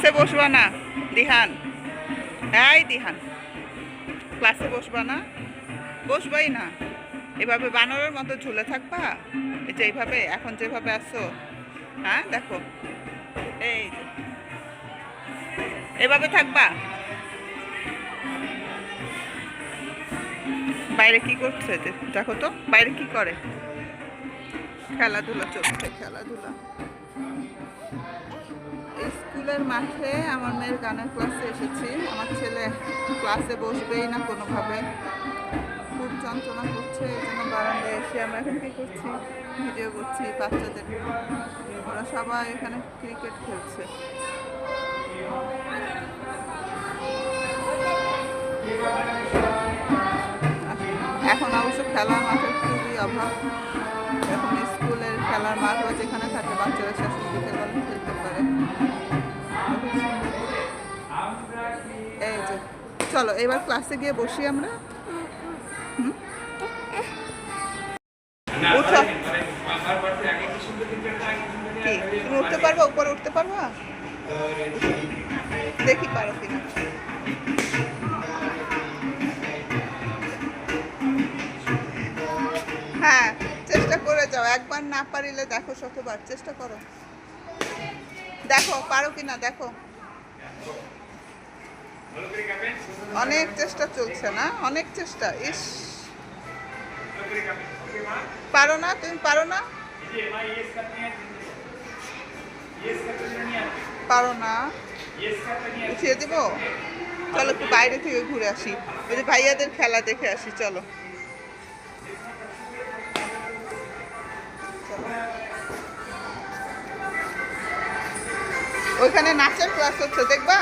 ক্লাসে বসবা না, দিহান। এই দিহান, ক্লাসে বসবা না, বসবাই না। এভাবে বানরের মতো ঝুলে থাকবা, এই যে এইভাবে, এখন যেভাবে আসছো হ্যাঁ দেখো। এই এভাবে থাকবা। বাইরে কি করছে দেখো তো, বাইরে কি করে? খেলাধুলা চলছে, খেলাধুলা। স্কুলের মাঠে আমার মেয়ের গানের ক্লাসে এসেছি। আমার ছেলে ক্লাসে বসবেই না কোনোভাবে। খুব যন্ত্রণা করছে, এই জন্য বারান্দায় এসে আমরা এখন কী করছি? ভিডিও করছি বাচ্চাদের। ওরা সবাই এখানে ক্রিকেট খেলছে। এখন অবশ্য খেলা মাঠের খুবই অভাব। মাঠ বা যেখানে থাকে বাচ্চারা শেষের বিকেলবেলা খেলতে পারে এই যে, চলো এবার ক্লাসে গিয়ে বসি আমরা? উঠো। কি, তুমি উঠতে পারবা? উপরে উঠতে পারবা? দেখি পারো কিনা। না পারিলে দেখো শতবার চেষ্টা করো। দেখো, পারো কিনা, দেখো। অনেক চেষ্টা চলছে না? অনেক চেষ্টা, ইস। পারো না, তুমি পারো না? পারো না। উঠিয়ে দিব? চলো একটু বাইরে থেকে ঘুরে আসি। ওই যে ভাইয়াদের খেলা দেখে আসি, চলো। ওইখানে নাচের ক্লাস হচ্ছে দেখবা?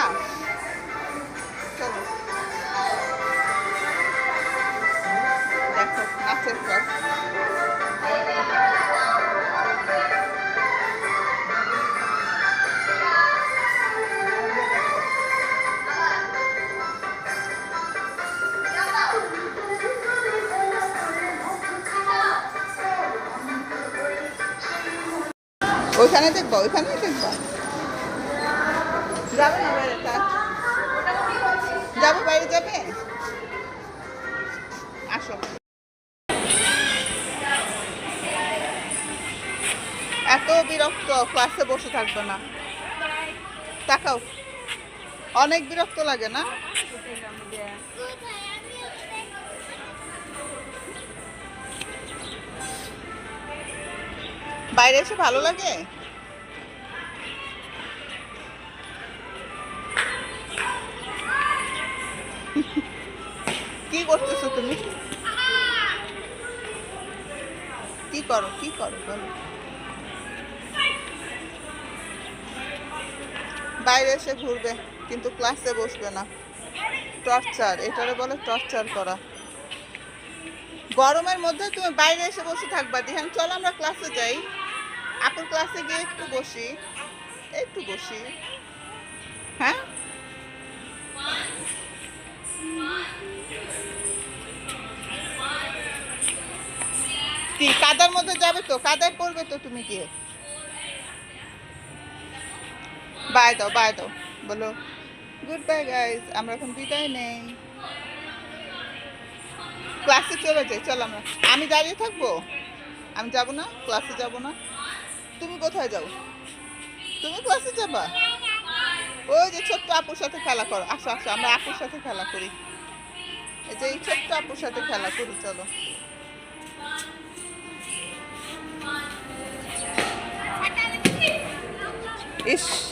ওইখানে দেখবা ওইখানে দেখবা। যাবে না বাইরে? যাবে বাইরে, যাবে? আসো। এত বিরক্ত ক্লাসে বসে থাকবে না। তাকাও। অনেক বিরক্ত লাগে না? বাইরে এসে ভালো লাগে? কি করতেছো তুমি? কি করো কি করো, বলো। বাইরে এসে ঘুরবে, কিন্তু ক্লাসে বসবে না। টর্চার এটারে বলে টর্চার করা। গরমের মধ্যে তুমি বাইরে এসে বসে থাকবা, দিহান। চল আমরা ক্লাসে যাই। আপুর ক্লাসে গিয়ে একটু বসি। একটু বসি। হ্যাঁ? কি, কাদার মধ্যে যাবে তো? কাদায় পড়বে তো তুমি গিয়ে? বাই দাও বাই দাও। বলো গুড বাই গাইজ আমরা এখন বিদায় নেই। ক্লাসে চলে যাই, চল আমরা। আমি দাঁড়িয়ে থাকব? আমি যাব না? ক্লাসে যাব না? তুমি কোথায় যাও? তুমি ক্লাসে যাবা? ওই যে ছোট্ট আপুর সাথে খেলা করো। আসো আসো, আমরা আপুর সাথে খেলা করি। এই যে এই ছোট্ট আপুর সাথে খেলা করি, চলো। ইস!